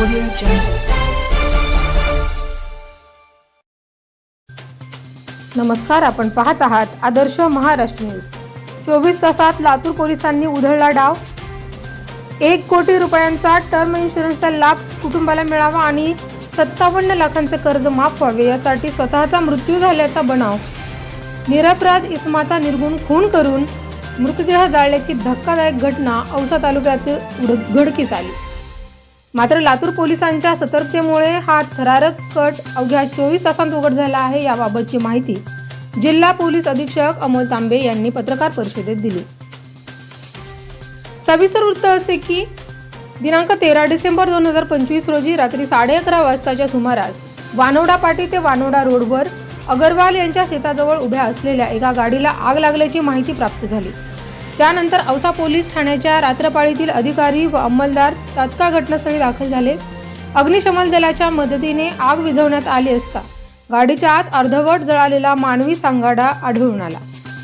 Audio Jungle. नमस्कार आपण पाहत आहात आदर्श महाराष्ट्र न्यूज. चोवीस तासात लातूर पोलिसांनी उधळला डाव. एक कोटी रुपयांचा टर्म इन्शुरन्सचा लाभ कुटुंबाला मिळावा आणि सत्तावन्न लाखांचे कर्ज माफ व्हावे यासाठी स्वतःचा मृत्यू झाल्याचा बनाव. निरपराध इसमाचा निर्गुण खून करून मृतदेह जाळल्याची धक्कादायक घटना औसा तालुक्यात उड- उघडकीस आली. मात्र लातूर पोलिसांच्या सतर्कतेमुळे हा थरारक कट अवघ्या चोवीस तासांत उघड झाला आहे याबाबतची माहिती जिल्हा पोलीस अधीक्षक अमोल तांबे यांनी पत्रकार परिषदेत दिली. सविस्तर वृत्त असे की दिनांक तेरा डिसेंबर दोन हजार पंचवीस रोजी रात्री साडे अकरा वाजताच्या सुमारास वानोडा पाटी ते वानोडा रोडवर अगरवाल यांच्या शेताजवळ उभ्या असलेल्या एका गाडीला आग लागल्याची माहिती प्राप्त झाली. त्यानंतर औसा पोलीस ठाण्याच्या रात्रपाळीतील अधिकारी व अंमलदार तात्काळ घटनास्थळी दाखल झाले. अग्निशमन दलाच्या मदतीने आग विझवण्यात आली असता गाडीच्या आत अर्धवट जळालेला मानवी सांगाडा आढळून आला.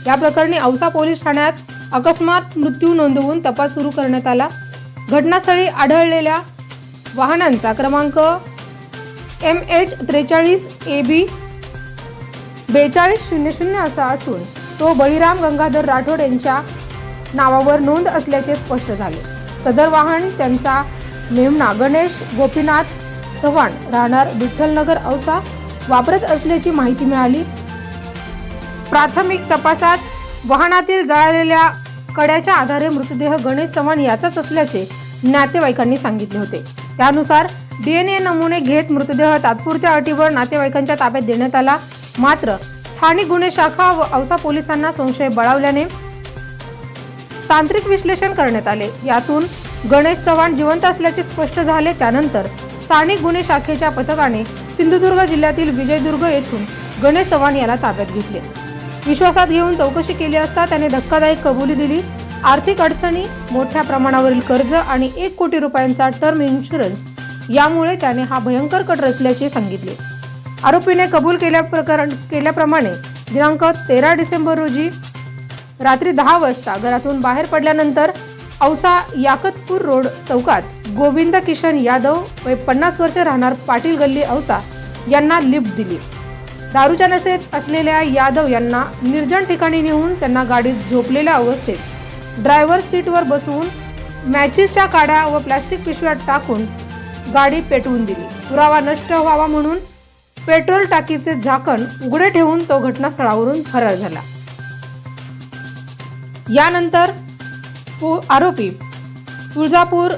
या प्रकरणी औसा पोलीस ठाण्यात अकस्मात मृत्यू नोंदवून तपास सुरू करण्यात आला. घटनास्थळी आढळलेल्या वाहनांचा क्रमांक एम एच त्रेचाळीस ए बी बेचाळीस शून्य शून्य असा असून तो बळीराम गंगाधर राठोड यांच्या नावावर नोंद असल्याचे स्पष्ट झाले. सदर वाहन त्यांचा मेमना गणेश गोपीनाथ चव्हाण राहणार विठ्ठलनगर औसा वापरत असल्याची माहिती मिळाली. प्राथमिक तपासात वाहनातील जळालेल्या कड्याच्या आधारे मृतदेह गणेश चव्हाण याचाच असल्याचे नातेवाईकांनी सांगितले होते. त्यानुसार डीएनए नमुने घेत मृतदेह तात्पुरत्या अटीवर नातेवाईकांच्या ताब्यात देण्यात आला. मात्र स्थानिक गुन्हे शाखा व औसा पोलिसांना संशय बळावल्याने तांत्रिक विश्लेषण करण्यात आले. यातून गणेश चव्हाण जिवंत असल्याचे स्पष्ट झाले. त्यानंतर स्थानिक गुन्हे शाखेच्या पथकाने सिंधुदुर्ग जिल्ह्यातील विजयदुर्ग येथून गणेश चव्हाण याला ताब्यात घेतले. विश्वासात घेऊन चौकशी केली असता त्याने धक्कादायक कबुली दिली. आर्थिक अडचणी मोठ्या प्रमाणावरील कर्ज आणि एक कोटी रुपयांचा टर्म इन्शुरन्स यामुळे त्याने हा भयंकर कट रचल्याचे सांगितले. आरोपीने कबूल केल्या प्रकरण केल्याप्रमाणे दिनांक तेरा डिसेंबर रोजी रात्री दहा वाजता घरातून बाहेर पडल्यानंतर औसा याकतपूर रोड चौकात गोविंद किशन यादव वय पन्नास वर्षे राहणार पाटील गल्ली औसा यांना लिफ्ट दिली. दारूच्या नशेत असलेल्या यादव यांना निर्जन ठिकाणी नेऊन त्यांना गाडीत झोपलेल्या अवस्थेत ड्रायव्हर सीटवर बसवून मॅचेसच्या काड्या व प्लास्टिक पिशव्यात टाकून गाडी पेटवून दिली. पुरावा नष्ट व्हावा म्हणून पेट्रोल टाकीचे झाकण उघडे ठेवून तो घटनास्थळावरून फरार झाला. यानंतर पो- आरोपी तुळजापूर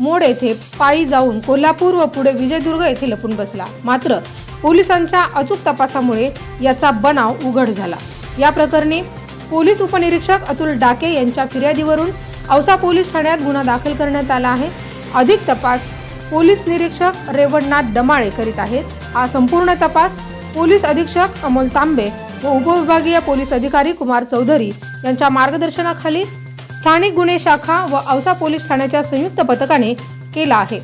मोड येथे पायी जाऊन कोल्हापूर व पुढे विजयदुर्ग येथे लपून बसला. मात्र पोलिसांच्या अचूक तपासामुळे याचा बनाव उघड झाला. या प्रकरणी पोलीस उपनिरीक्षक अतुल डाके यांच्या फिर्यादीवरून औसा पोलीस ठाण्यात गुन्हा दाखल करण्यात आला आहे. अधिक तपास पोलीस निरीक्षक रेवणनाथ डमाळे करीत आहेत. हा संपूर्ण तपास पोलीस अधीक्षक अमोल तांबे व उपविभागीय पोलीस अधिकारी कुमार चौधरी यांच्या मार्गदर्शनाखाली स्थानिक गुन्हे शाखा व औसा पोलीस ठाण्याच्या संयुक्त पथकाने केला आहे.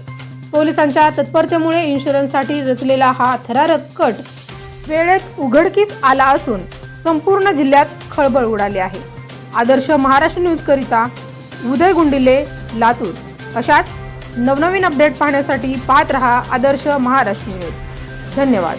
पोलिसांच्या तत्परतेमुळे इन्शुरन्ससाठी रचलेला हा थरारक कट वेळेत उघडकीस आला असून संपूर्ण जिल्ह्यात खळबळ उडाली आहे. आदर्श महाराष्ट्र न्यूजकरिता उदय गुंडिले लातूर. अशाच नवनवीन अपडेट पाहण्यासाठी पाहत रहा आदर्श महाराष्ट्र न्यूज. धन्यवाद.